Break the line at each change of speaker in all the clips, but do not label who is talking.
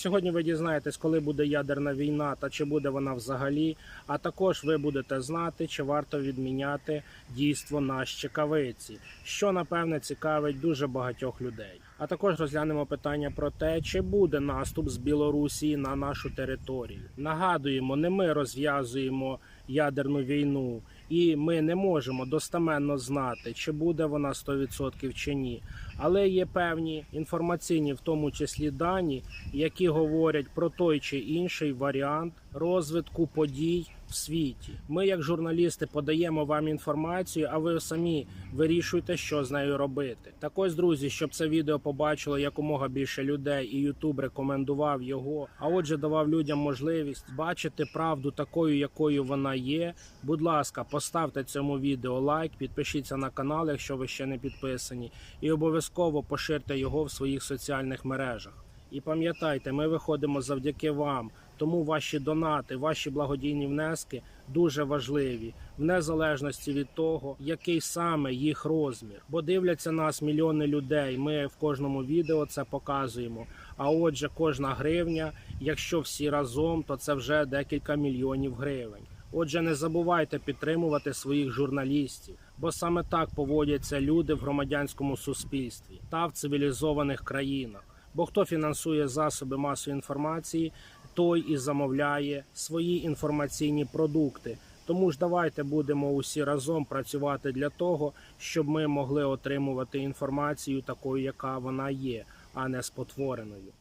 Сьогодні ви дізнаєтесь, коли буде ядерна війна та чи буде вона взагалі. А також ви будете знати, чи варто відміняти дійство на щекавиці, що напевне цікавить дуже багатьох людей. А також розглянемо питання про те, чи буде наступ з Білорусі на нашу територію. Нагадуємо, не ми розв'язуємо ядерну війну, і ми не можемо достеменно знати, чи буде вона 100% чи ні. Але є певні інформаційні, в тому числі дані, які говорять про той чи інший варіант розвитку подій в світі. Ми, як журналісти, подаємо вам інформацію, а ви самі вирішуйте, що з нею робити. Так ось, друзі, щоб це відео побачило якомога більше людей, і Ютуб рекомендував його. А отже, давав людям можливість бачити правду такою, якою вона є. Будь ласка, поставте цьому відео лайк, підпишіться на канал, якщо ви ще не підписані, і обов'язково поширте його в своїх соціальних мережах. І пам'ятайте, ми виходимо завдяки вам. Тому ваші донати, ваші благодійні внески дуже важливі, в незалежності від того, який саме їх розмір. Бо дивляться нас мільйони людей. Ми в кожному відео це показуємо. А отже, кожна гривня, якщо всі разом, то це вже декілька мільйонів гривень. Отже, не забувайте підтримувати своїх журналістів, бо саме так поводяться люди в громадянському суспільстві та в цивілізованих країнах. Бо хто фінансує засоби масової інформації, той і замовляє свої інформаційні продукти. Тому ж давайте будемо усі разом працювати для того, щоб ми могли отримувати інформацію такою, яка вона є, а не спотвореною.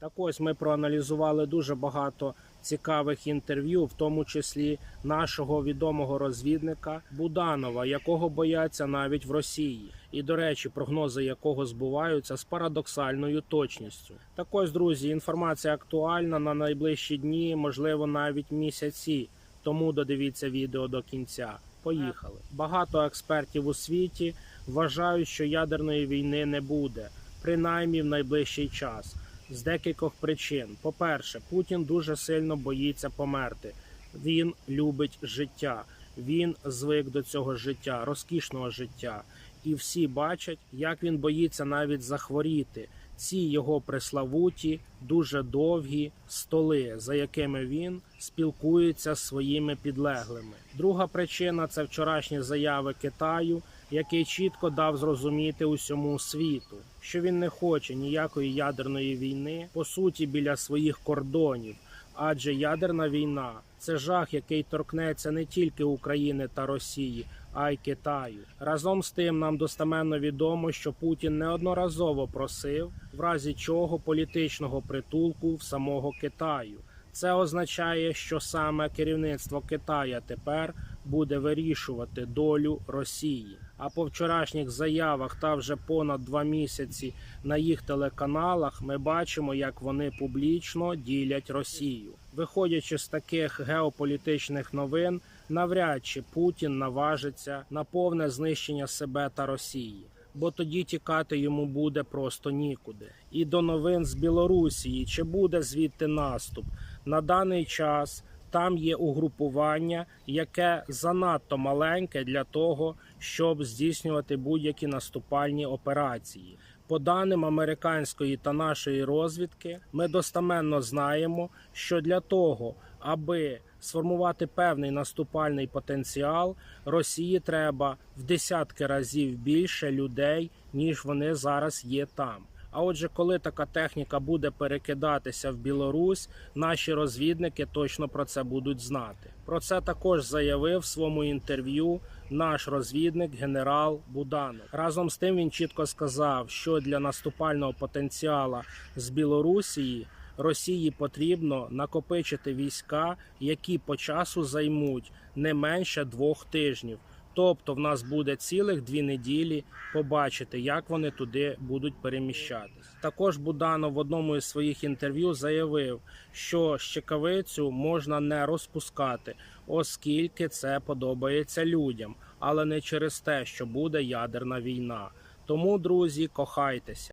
Так ось ми проаналізували дуже багато цікавих інтерв'ю, в тому числі нашого відомого розвідника Буданова, якого бояться навіть в Росії, і до речі, прогнози якого збуваються з парадоксальною точністю. Так ось, друзі, інформація актуальна на найближчі дні, можливо, навіть місяці. Тому додивіться відео до кінця. Поїхали. Багато експертів у світі вважають, що ядерної війни не буде, принаймні в найближчий час. З декількох причин. По-перше, Путін дуже сильно боїться померти. Він любить життя. Він звик до цього життя, розкішного життя. І всі бачать, як він боїться навіть захворіти. Ці його преславуті, дуже довгі столи, за якими він спілкується з своїми підлеглими. Друга причина це вчорашні заяви Китаю, який чітко дав зрозуміти усьому світу, що він не хоче ніякої ядерної війни по суті біля своїх кордонів. Адже ядерна війна це жах, який торкнеться не тільки України та Росії, а й Китаю. Разом з тим нам достеменно відомо, що Путін неодноразово просив, в разі чого політичного притулку в самого Китаю. Це означає, що саме керівництво Китая тепер буде вирішувати долю Росії. А по вчорашніх заявах та вже понад два місяці на їх телеканалах ми бачимо, як вони публічно ділять Росію. Виходячи з таких геополітичних новин, навряд чи Путін наважиться на повне знищення себе та Росії. Бо тоді тікати йому буде просто нікуди. І до новин з Білорусії чи буде звідти наступ на даний час. Там є угрупування, яке занадто маленьке для того, щоб здійснювати будь-які наступальні операції. По даним американської та нашої розвідки, ми достаменно знаємо, що для того, аби сформувати певний наступальний потенціал, Росії треба в десятки разів більше людей, ніж вони зараз є там. А отже, коли така техніка буде перекидатися в Білорусь, наші розвідники точно про це будуть знати. Про це також заявив в своєму інтерв'ю наш розвідник генерал Буданов. Разом з тим він чітко сказав, що для наступального потенціалу з Білорусії Росії потрібно накопичити війська, які по часу займуть не менше двох тижнів. Тобто в нас буде цілих дві неділі побачити, як вони туди будуть переміщатись. Також Буданов в одному із своїх інтерв'ю заявив, що щекавицю можна не розпускати, оскільки це подобається людям, але не через те, що буде ядерна війна. Тому, друзі, кохайтеся.